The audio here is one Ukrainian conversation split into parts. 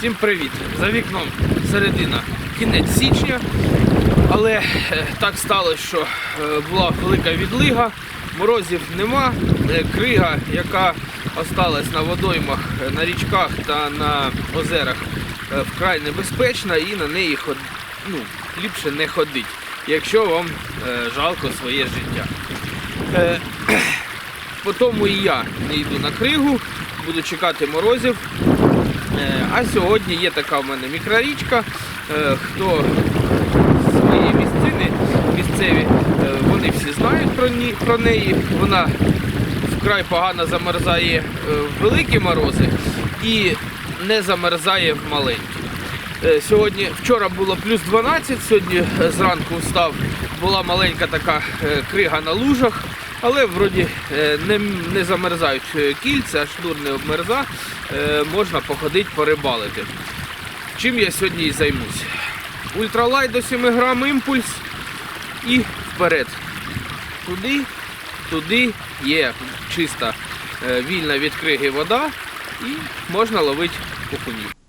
Всім привіт! За вікном середина, кінець січня. Але е, так сталося, що е, була велика відлига, морозів нема. Е, Крига, яка осталась на водоймах, на річках та на озерах, вкрай небезпечна і на неї ход... ну, ліпше не ходить, якщо вам жалко своє життя. По тому і я не йду на кригу, буду чекати морозів. Е, А сьогодні є така в мене мікрорічка. Е, Хто своєї місцини місцеві, е, вони всі знають про, неї. Вона вкрай погано замерзає в великі морози і не замерзає в маленькі. Сьогодні, вчора було плюс 12, сьогодні зранку встав, була маленька така крига на лужах, але вроді е, не, не замерзають кільця, шнур не обмерза, е, можна походити, порибалити. Чим я сьогодні і займусь? Ультралайт до 7 грам імпульс і вперед. Туди, туди є чиста е, вільна від криги вода і можна ловити окунів.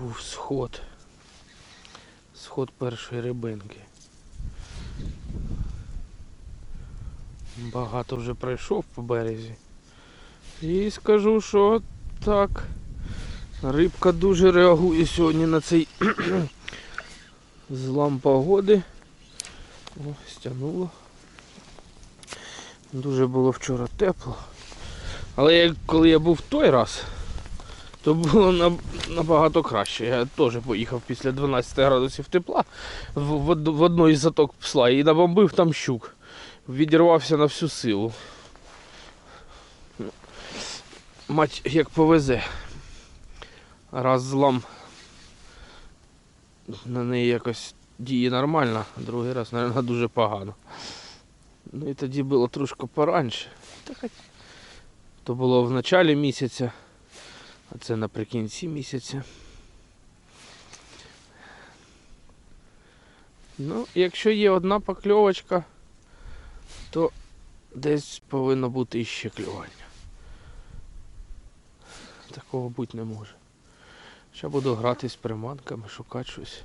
Був сход. Сход першої рибинки. Багато вже пройшов по березі. І скажу, що так. Рибка дуже реагує сьогодні на цей злам погоди. О, стягнуло. Дуже було вчора тепло. Але як, коли я був той раз, то було набагато краще. Я теж поїхав після 12 градусів тепла в, в, в одну із заток псла і набомбив там щук. Відірвався на всю силу. Мать як повезе. Раз злам на неї якось діє нормально, а другий раз, мабуть, дуже погано. Ну і тоді було трошки хоч То було в началі місяця. А це наприкінці місяця. Ну, якщо є одна покльовочка, то десь повинно бути іще клювання. Такого бути не може. Ще буду грати з приманками, шукати щось.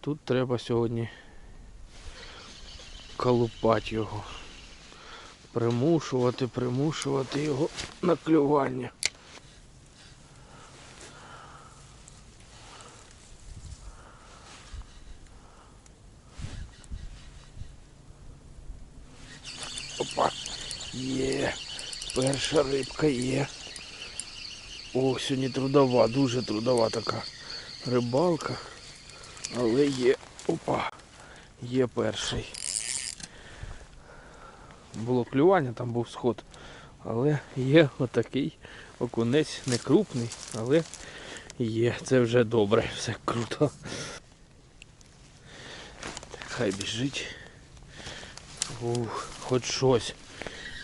Тут треба сьогодні колупати його. Примушувати, примушувати його на клювання. Опа. Є. Перша рибка є. О, сьогодні трудова, дуже трудова така рибалка. Але є. Опа. Є перший. Було клювання, там був сход. Але є отакий окунець, не крупний, але є. Це вже добре, все круто. Хай біжить. Ух, хоч щось.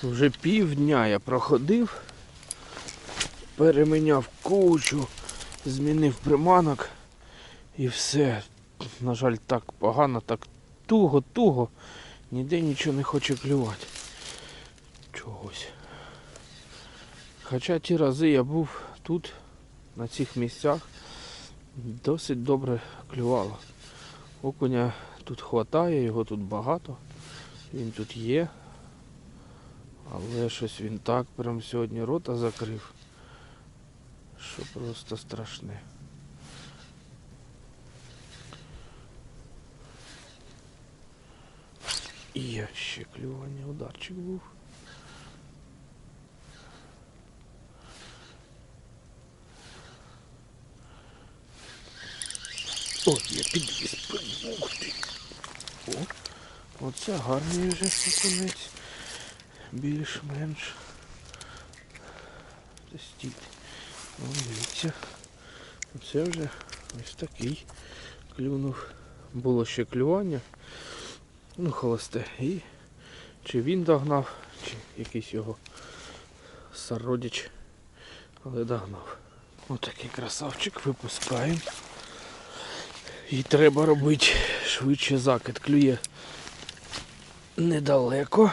Вже півдня я проходив, переміняв кучу, змінив приманок і все. На жаль, так погано, так туго-туго. Ніде нічого не хоче клювати. Чогось. Хоча ті рази я був тут, на цих місцях, досить добре клювало. Окуня тут хватає, його тут багато. Він тут є. Але щось він так прям сьогодні рота закрив. Що просто страшне. І є ще клювання, ударчик був. О, є підвіз, ух ти. О, оце гарний вже окунець. Більш-менш. Стійте. О, дивіться. Оце вже ось такий клюнув. Було ще клювання. Ну, холосте. І чи він догнав, чи якийсь його сородич, але догнав. Отакий красавчик випускаємо. І треба робити швидше закид клює недалеко.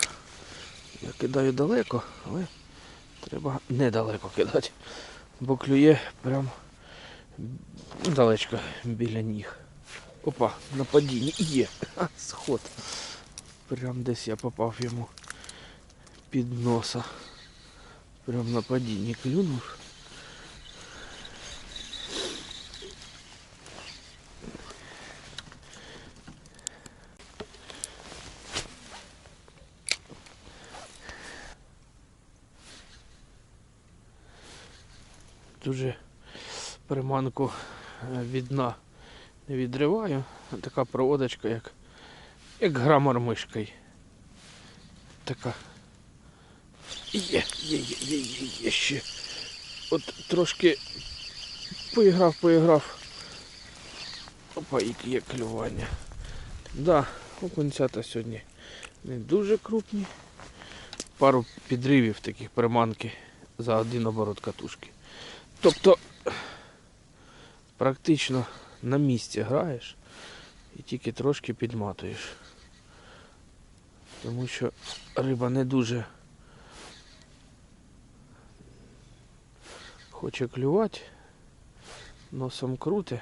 Я кидаю далеко, але треба недалеко кидати. Бо клює прям далечко біля ніг. Опа, на падінні є. Ха, Сход. Прям десь я попав йому під носа. Прям на падінні клюнув. Дуже приманку е, від дна не відриваю. Така проводочка, як, як грамор мишкою. Така. Є, є, є, є, є, є ще. От трошки поіграв, поіграв. Опа, є клювання. Да, окунцята сьогодні не дуже крупні. Пару підривів таких приманки за один оборот катушки. Тобто практично на місці граєш і тільки трошки підматуєш. Тому що риба не дуже хоче клювати, носом крути.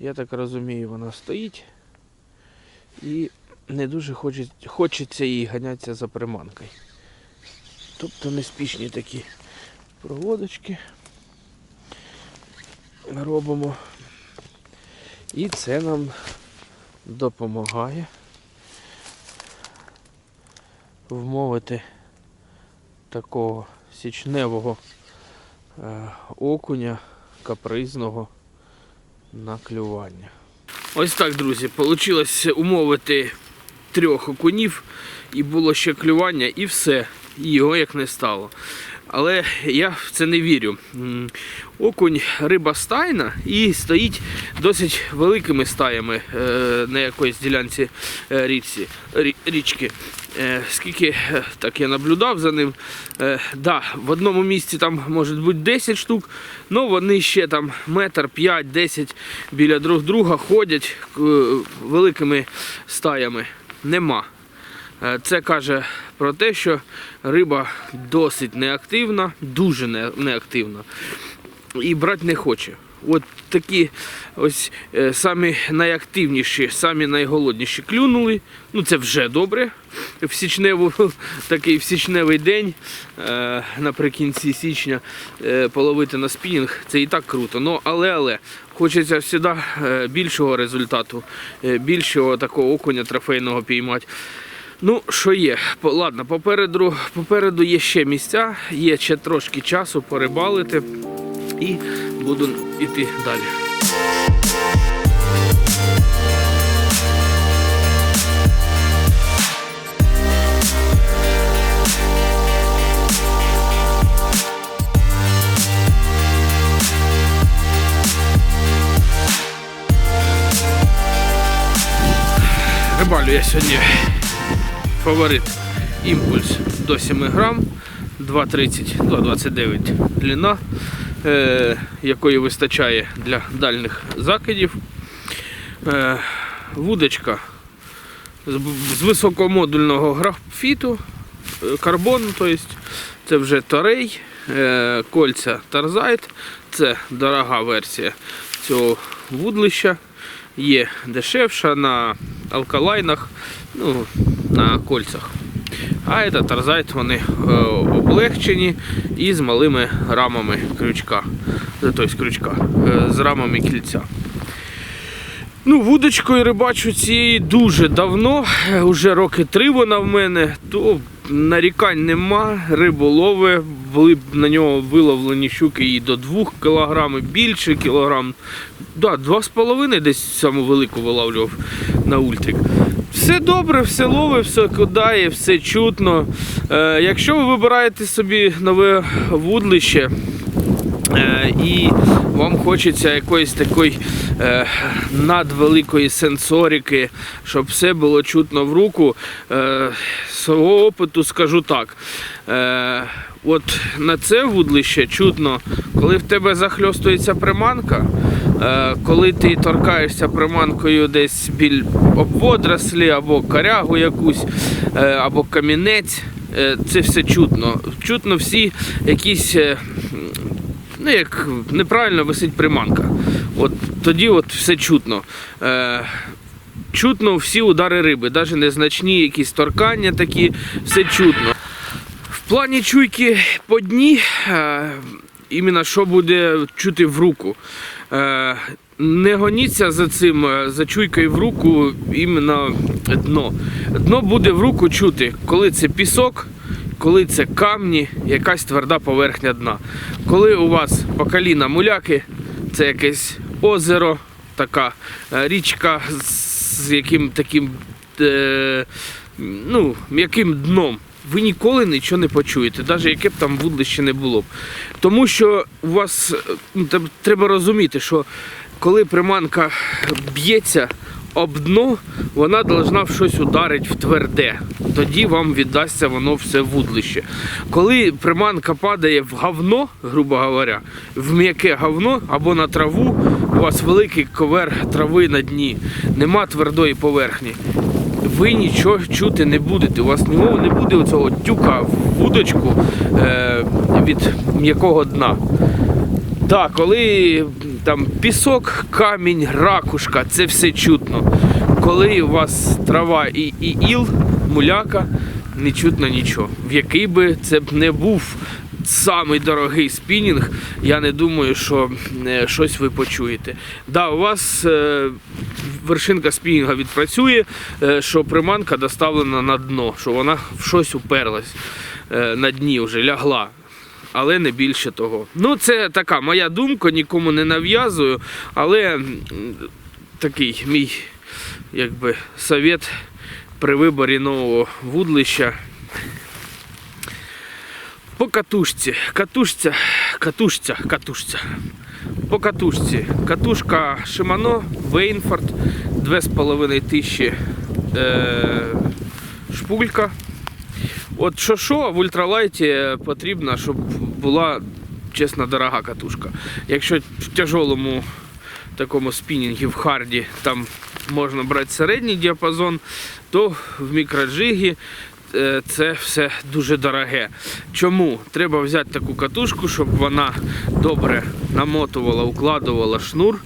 Я так розумію, вона стоїть і не дуже хоче, хочеться їй ганятися за приманкою. Тобто неспішні такі проводочки робимо. І це нам допомагає вмовити такого січневого е, окуня капризного на клювання. Ось так, друзі, вийшло умовити трьох окунів, і було ще клювання, і все. Його як не стало. Але я в це не вірю. Окунь риба стайна і стоїть досить великими стаями е, на якоїсь ділянці е, річці, річки. Е, Скільки так я наблюдав за ним, да, в одному місці там може бути 10 штук, але вони ще там метр, 5-10 біля друг друга ходять великими стаями. Нема. Е, Це каже про те, що риба досить неактивна, дуже неактивна і брати не хоче. От такі ось е, самі найактивніші, самі найголодніші клюнули. Ну це вже добре. В січневу, такий в січневий день е, наприкінці січня половити на спінінг це і так круто. Ну, але але хочеться завжди більшого результату, більшого такого окуня трофейного піймати. Ну, що є? Ладно, попереду, попереду є ще місця, є ще трошки часу порибалити і буду йти далі. Рибалю я сьогодні фаворит імпульс до 7 грам, 2,30 до 29 длина, е, якої вистачає для дальних закидів. Е, вудочка з, високомодульного графіту, е, карбон, тобто це вже торей, е, кольця Тарзайт, це дорога версія цього вудлища. Є дешевша на алкалайнах, ну, на кольцях. А це Тарзайт вони е, облегчені і з малими рамами крючка. Тобто крючка, е, з рамами кільця. Ну, вудочкою рибачу цієї дуже давно, е, уже роки три вона в мене, то нарікань нема, риболови, були б на нього виловлені щуки і до 2 кг, більше кілограм. Да, 2,5 десь саму велику виловлював на ультрик. Все добре, все ловить, все кидає, все чутно. Е, якщо ви вибираєте собі нове вудлище, Е, і вам хочеться якоїсь такої е, надвеликої сенсорики, щоб все було чутно в руку. Е, свого опиту скажу так. Е, от на це вудлище чутно, коли в тебе захльостується приманка, коли ти торкаєшся приманкою десь біль обводрослі або корягу якусь, е, або камінець, е, це все чутно. Чутно всі якісь. е, Ну, як неправильно висить приманка. От тоді от все чутно. Е, чутно всі удари риби, навіть незначні якісь торкання такі, все чутно. В плані чуйки по дні, е, іменно що буде чути в руку. Е, не гоніться за цим, е, за чуйкою в руку іменно дно. Дно буде в руку чути, коли це пісок, коли це камні, якась тверда поверхня дна. Коли у вас по коліна муляки, це якесь озеро, така е, річка з яким таким е, ну, м'яким дном. Ви ніколи нічого не почуєте, навіть яке б там вудлище не було б. Тому що у вас ну, треба розуміти, що коли приманка б'ється об дно, вона повинна в щось ударити в тверде. Тоді вам віддасться воно все вудлище. Коли приманка падає в говно, грубо говоря, в м'яке говно або на траву, у вас великий ковер трави на дні, нема твердої поверхні. Ви нічого чути не будете. У вас не буде оцього тюка в вудочку е, від м'якого дна. Так, коли там пісок, камінь, ракушка, це все чутно. Коли у вас трава і, і іл, муляка, не чутно нічого. В який би це б не був самий дорогий спінінг, я не думаю, що е, щось ви почуєте. Да, у вас е, вершинка спінінга відпрацює, е, що приманка доставлена на дно, що вона в щось уперлась е, на дні вже лягла але не більше того. Ну, це така моя думка, нікому не нав'язую, але такий мій якби, совет при виборі нового вудлища. По катушці. Катушця, катушця, катушця. По катушці. Катушка Shimano Вейнфорд 2,5 тисячі е, шпулька. От що що в ультралайті потрібно, щоб була чесно дорога катушка. Якщо в тяжолому такому спінінгі в харді там можна брати середній діапазон, то в мікроджигі це все дуже дороге. Чому? Треба взяти таку катушку, щоб вона добре намотувала, укладувала шнур,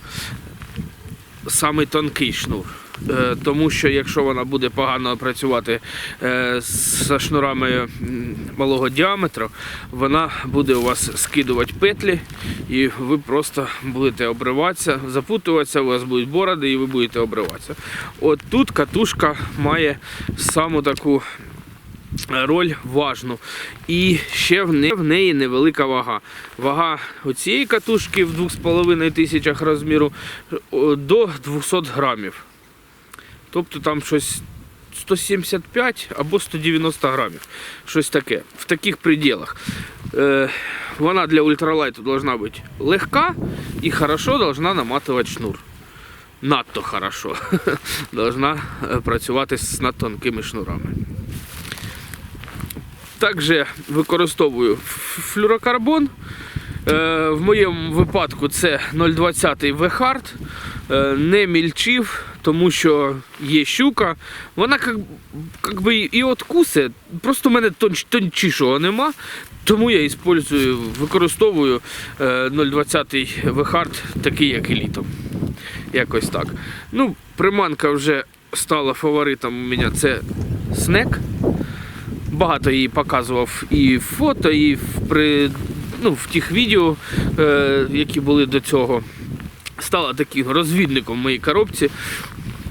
самий тонкий шнур. Е, Тому що якщо вона буде погано працювати е, з шнурами малого діаметру, вона буде у вас скидувати петлі, і ви просто будете обриватися, запутуватися, у вас будуть бороди, і ви будете обриватися. От тут катушка має саму таку роль важну. І ще в неї, невелика вага. Вага оцієї катушки в 2,5 тисячах розміру до 200 грамів. Тобто там щось 175 або 190 грамів. Щось таке. В таких пределах. Е, вона для ультралайту должна бути легка і хорошо должна наматувати шнур. Надто хорошо. Должна е, працювати з надтонкими шнурами. Також використовую флюрокарбон. Е, В моєму випадку це 0,20 V-Hard. Е, Не мільчив, тому що є щука. Вона як, як би і откусе, просто в мене тонч, тончішого нема. Тому я іспользую, використовую е, 0,20 V-Hard, такий як і літом. Якось так. Ну, приманка вже стала фаворитом у мене це снек багато її показував і фото, і в, при, ну, в тих відео, е, які були до цього. Стала таким розвідником в моїй коробці.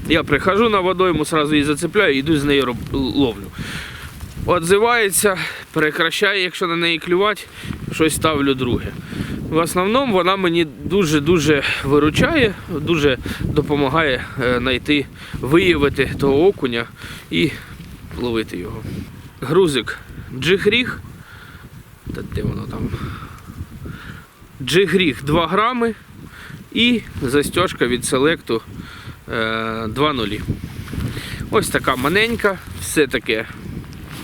Я прихожу на водойму, одразу її зацепляю і йду з нею ловлю. Отзивається, прекращає, якщо на неї клювати, щось ставлю друге. В основному вона мені дуже-дуже виручає, дуже допомагає е, знайти, виявити того окуня і ловити його. Грузик джигріг. Та де воно там? Джигріг 2 грами і застежка від селекту е, 2.0. Ось така маленька, все таке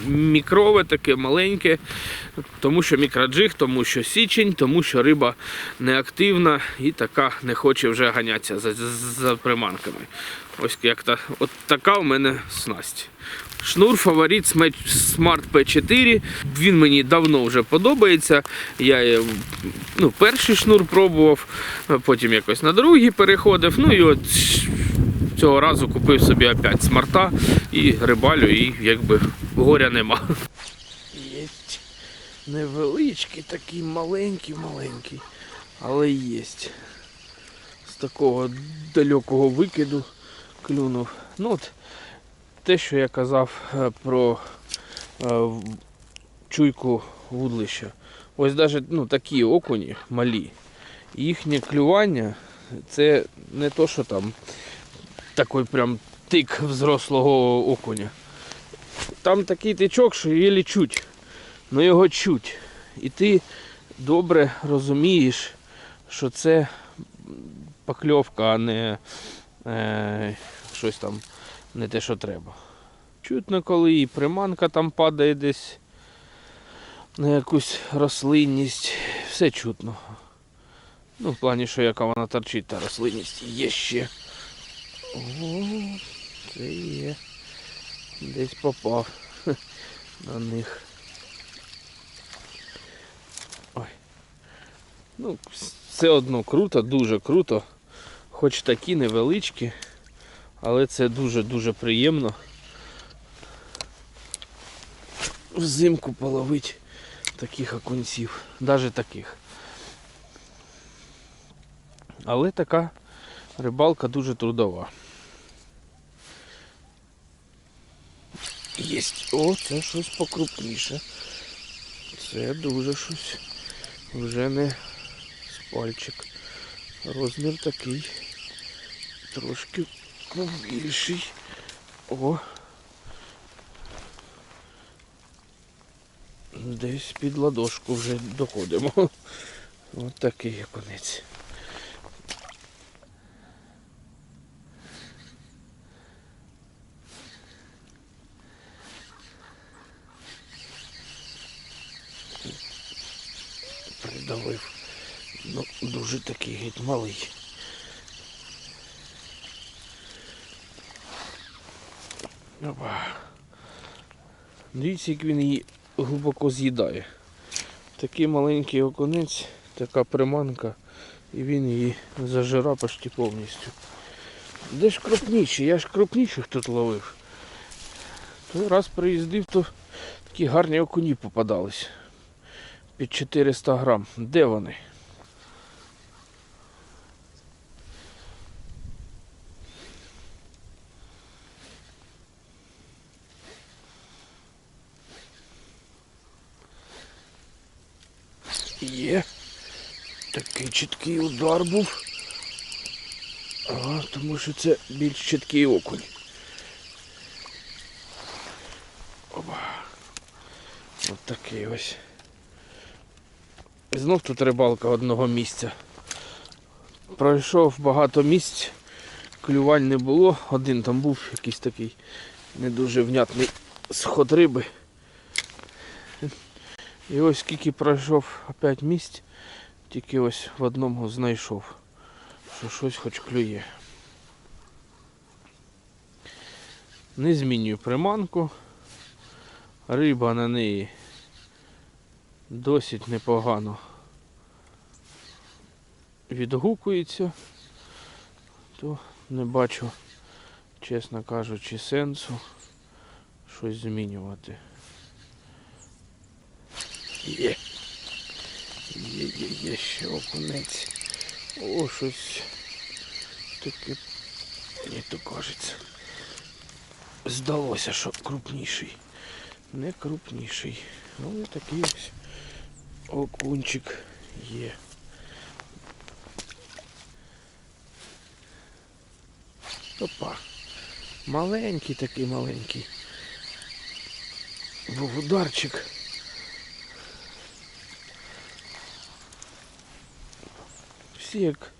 мікрове, таке маленьке. Тому що мікроджиг, тому що січень, тому що риба неактивна і така не хоче вже ганятися за, за, приманками. Ось як та, от така у мене снасть. Шнур фаворит Smart P4. Він мені давно вже подобається. Я е, ну, перший шнур пробував, потім якось на другий переходив. Ну і от цього разу купив собі опять смарта і рибалю, і якби горя нема. Невеличкий, такий маленький, маленький, але є. З такого далекого викиду клюнув. Ну от те, що я казав е, про е, чуйку вудлища. Ось навіть ну, такі окуні малі. Їхнє клювання це не то, що там такий прям тик взрослого окуня. Там такий тичок, що єлі чуть. Ну його чуть. І ти добре розумієш, що це покльовка, а не е, щось там не те, що треба. Чутно, коли і приманка там падає десь на якусь рослинність. Все чутно. Ну, в плані, що яка вона торчить, та рослинність є ще. О, це є. Десь попав на них. Ну, все одно круто, дуже круто. Хоч такі невеличкі, але це дуже-дуже приємно. Взимку половити таких окунців, навіть таких. Але така рибалка дуже трудова. Єсть. О, це щось покрупніше. Це дуже щось. Вже не пальчик. Розмір такий. Трошки побільший. О. Десь під ладошку вже доходимо. Ось такий конець. Придавив. Дуже такий геть малий. Опа. Дивіться, як він її глибоко з'їдає. Такий маленький окунець, така приманка, і він її зажира почти повністю. Де ж крупніші? Я ж крупніших тут ловив. Той раз приїздив, то такі гарні окуні попадались. Під 400 грам. Де вони? Є. Такий чіткий удар був. А, тому що це більш чіткий окунь. Опа. Ось такий ось. Знов тут рибалка одного місця. Пройшов багато місць, клювань не було. Один там був якийсь такий не дуже внятний сход риби. І ось скільки пройшов опять місць, тільки ось в одному знайшов, що щось хоч клює. Не змінюю приманку. Риба на неї досить непогано відгукується, то не бачу, чесно кажучи, сенсу щось змінювати. Є. Є, є, є ще окунець. О, щось таке не то кажеться. Здалося, що крупніший. Не крупніший. Ну такий ось окунчик є. Опа. Маленький такий маленький. Був ударчик. Всі як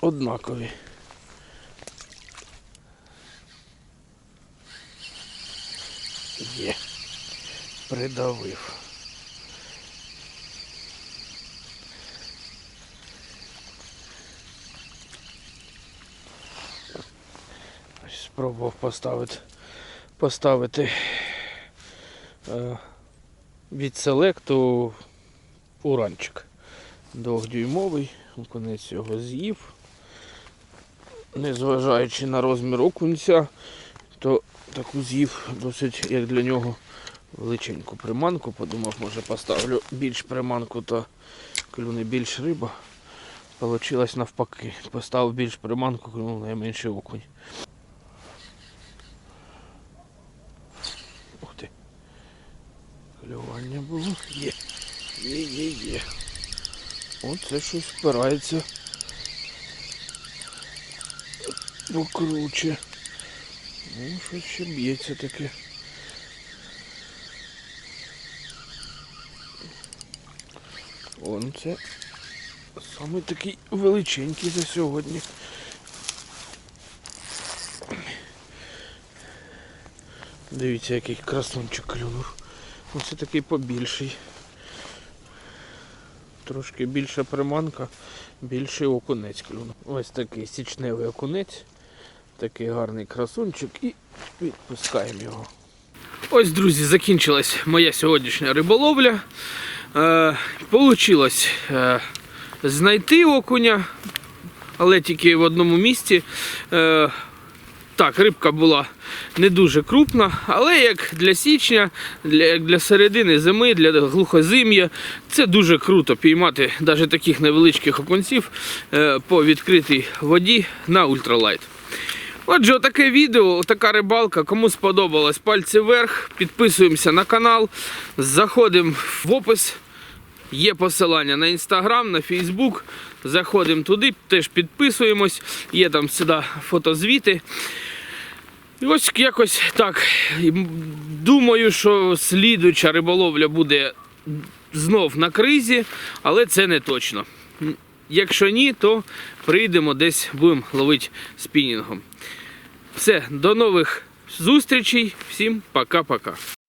однакові. Є. придавив. Ось Спробував поставити, поставити е, від селекту уранчик. Двохдюймовий, окунець його з'їв. Незважаючи на розмір окунця, то таку з'їв досить, як для нього, величеньку приманку. Подумав, може поставлю більш приманку, то клюне більш риба. Получилось навпаки. Поставив більш приманку, клюнув найменший окунь. Ух ти. Клювання було. Є. Є, є, є. Оце щось впирається. Покруче. Ну, щось ще б'ється таке. Он це саме такий величенький за сьогодні. Дивіться, який красунчик клюнув. Оце такий побільший. Трошки більша приманка, більший окунець клюнув. Ось такий січневий окунець. Такий гарний красунчик і відпускаємо його. Ось, друзі, закінчилась моя сьогоднішня риболовля. Е, Получилось е, знайти окуня, але тільки в одному місці. Е, так, рибка була не дуже крупна, але як для січня, для, для середини зими, для глухозим'я, це дуже круто піймати навіть таких невеличких окунців е, по відкритій воді на ультралайт. Отже, отаке відео, така рибалка. Кому сподобалось, пальці вверх. Підписуємося на канал, заходимо в опис. Є посилання на інстаграм, на Фейсбук. Заходимо туди, теж підписуємось. Є там сюди фотозвіти. І ось якось так. Думаю, що слідуча риболовля буде знов на кризі, але це не точно. Якщо ні, то прийдемо десь будемо ловити спінінгом. Все, до нових зустрічей. Всім пока-пока.